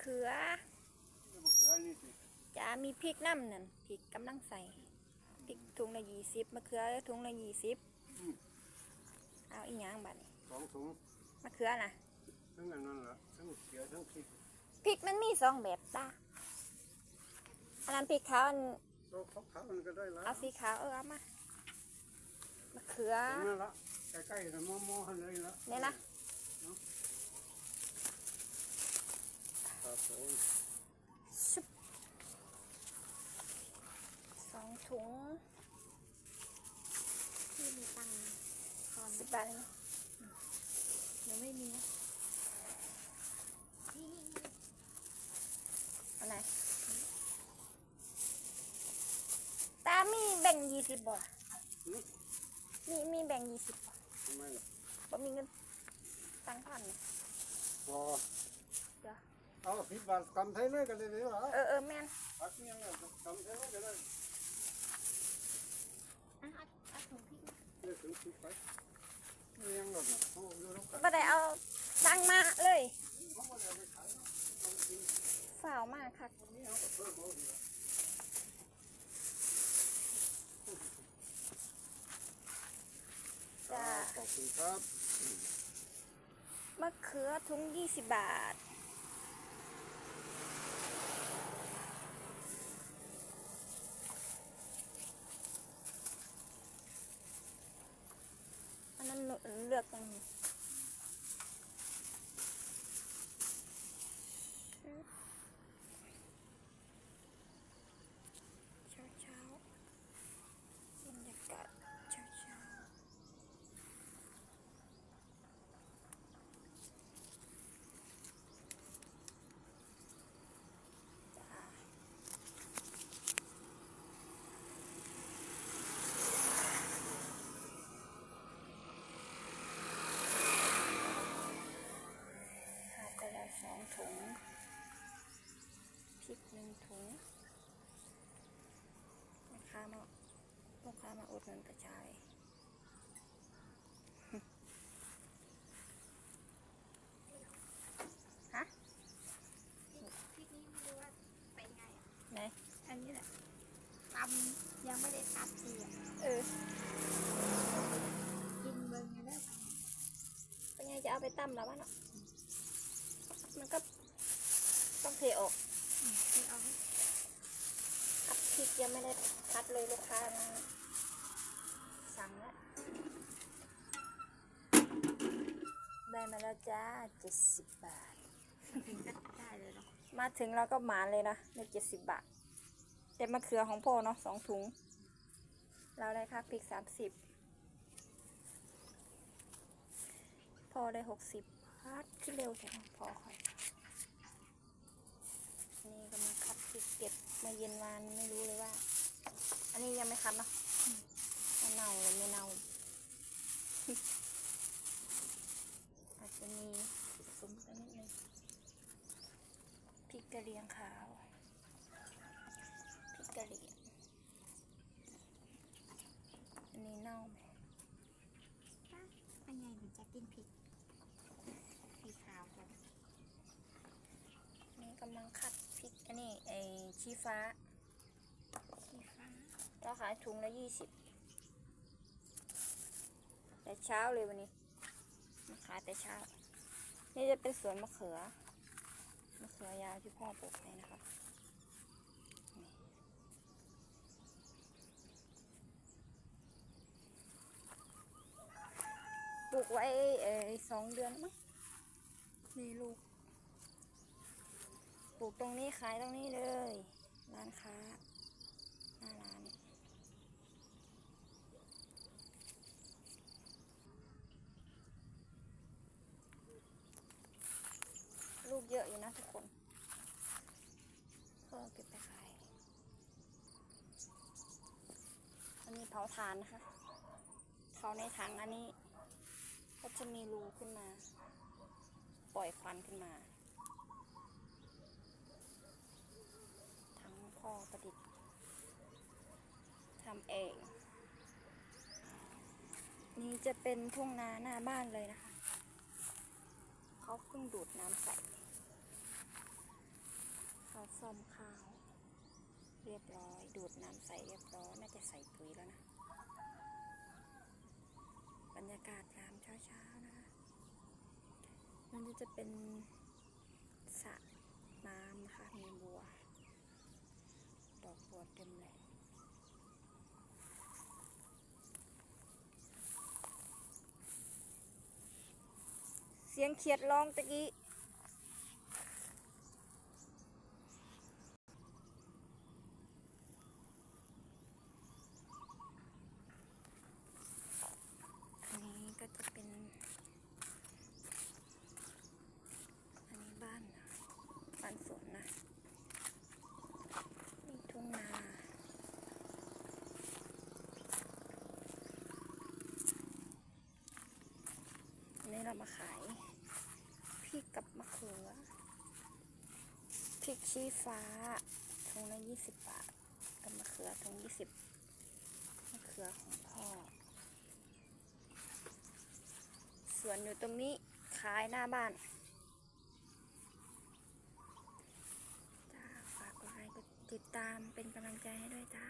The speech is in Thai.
เขือมะเขือนี่สิจะมีพริกน้ำนั่นพริกกำลังใส่พริกถุงละยี่สิบมะเขือถุงละยี่สิบอืมเอาอีกอย่างบัดนี้สองถุงมะเขือนะทั้งอันนั้นละทั้งเขียวทั้งพริกพริกมันมีสองแบบจ้าอันนั้นพริกขาวอันโลกขาวๆมันก็ได้ละเอาสีขาวเออเอามามะเขือตรงนั้นละใกล้ๆนะมอๆเลยละเนี่ยนะ ครับผม ชุบสองถุงที่มีตังค์ทอนสิบบาทเลยนะหนูไม่มีนะนี่เอาไหนตามีแบ่งยี่สิบบ่อืมมีมีแบ่งยี่สิบบ่ทำไมล่ะบ่มีเงินตังค์พันพอ เดี๋ยวเอาสิบบาทกำไทยเลยกันเลยดีกว่าเออเออแม่นพักยังไงกำไทยเลยก็ได้อะเอาเอาถุงพริกมาเลือกถึงสิบไปนี่ยังหลดนะเขาอยู่น้ำกันบ่ได้เอาตังค์มาเลยเขาไม่ได้เอาไปขายเนาะเอาไปกินฝ่าวมากค่ะนี่เอาไปเพิ่มเอาดีกว่าจ้าขอบคุณครับมะเขือถุงยี่สิบบาท อันนั้นหนู เลือกกันเช้าเช้าๆบรรยากาศเช้าเช้าๆจ้าหาไปแล้วสองถุงพริกห นึ่งถุงลูกค้ามาลูกค้ามาอุดหนุนกระชายฮะพริกนี้ไม่รู้ว่าเป็นไงอะไหนอันนี้แหละตำยังไม่ได้ตัดทีอะเออกินเบิ่งอยู่แล้วเป็นไงจะเอาไปตั้มแล้ววะเนาะมันก็ต้องเทออก ไม่เอาอัดพริกยังไม่ได้คัดเลยลูกค้ามาสั่งแล้วได้มาแล้วจ้าเจ็ดสิบบาท ได้เลยเนาะมาถึงเราก็หมานเลยนะในเจ็ดสิบบาทแต่มะเขือของพ่อเนาะสองถุง เราได้ค่าพริกสามสิบพอได้หกสิบพัดขึ้นเร็วแค่พอค่อยนี่กำลังคัดพริกเก็บ มาเย็นวานไม่รู้เลยว่า อันนี้ยังไม่คัดเนาะว่าเน่าหรือไม่เน่าอาจจะมีผสมกันนิดนึงพริกกะเหรี่ยงขาวพริกกะเหรี่ยงอันนี้เน่าไหมเป็นไงหนูจะกินพริกสีขาวก่อนนี่กำลังคัด พริกอันนี้ไอชี้ฟ้าสีฟ้าเราขายถุงละยี่สิบแต่เช้าเลยวันนี้มาขายแต่เช้า นี่จะเป็นสวนมะเขือ มะเขือยาวที่พ่อปลูกไว้นะคะนี่ปลูกไว้เออสองเดือนมั้งนี่ลูก ปลูกตรงนี้ขายตรงนี้เลย ร้านค้าหน้าร้านลูกเยอะอยู่นะทุกคนก็เก็บไปขายอันนี้เผาถ่านนะคะเผาในถังอันนี้ ก็จะมีรูขึ้นมา ปล่อยควันขึ้นมา ถัง พ่อประดิษฐ์ทำเอง นี่จะเป็นทุ่งนาหน้าบ้านเลยนะคะ เขาเพิ่งดูดน้ำใส่เขาซ่อมข้าว เรียบร้อย ดูดน้ำใส่เรียบร้อย น่าจะใส่ปุ๋ยแล้วนะ บรรยากาศยามเช้าๆนะคะ มันจะเป็นสระน้ำนะคะมีบัว อกบัวเต็มเลยเสียงเขียดร้องตะกี้ อันนี้ก็จะเป็น อันนี้บ้านนะบ้านสวนนะนี่ทุ่งนา อันนี้ เรามาขายพริกกับมะเขือพริกชี้ฟ้าถุงละยี่สิบบาทกับมะเขือถุงยี่สิบมะเขือของพ่อสวนอยู่ตรงนี้ขายหน้าบ้านจ้าฝากกดไลค์กดติดตามเป็นกำลังใจให้ด้วยจ้า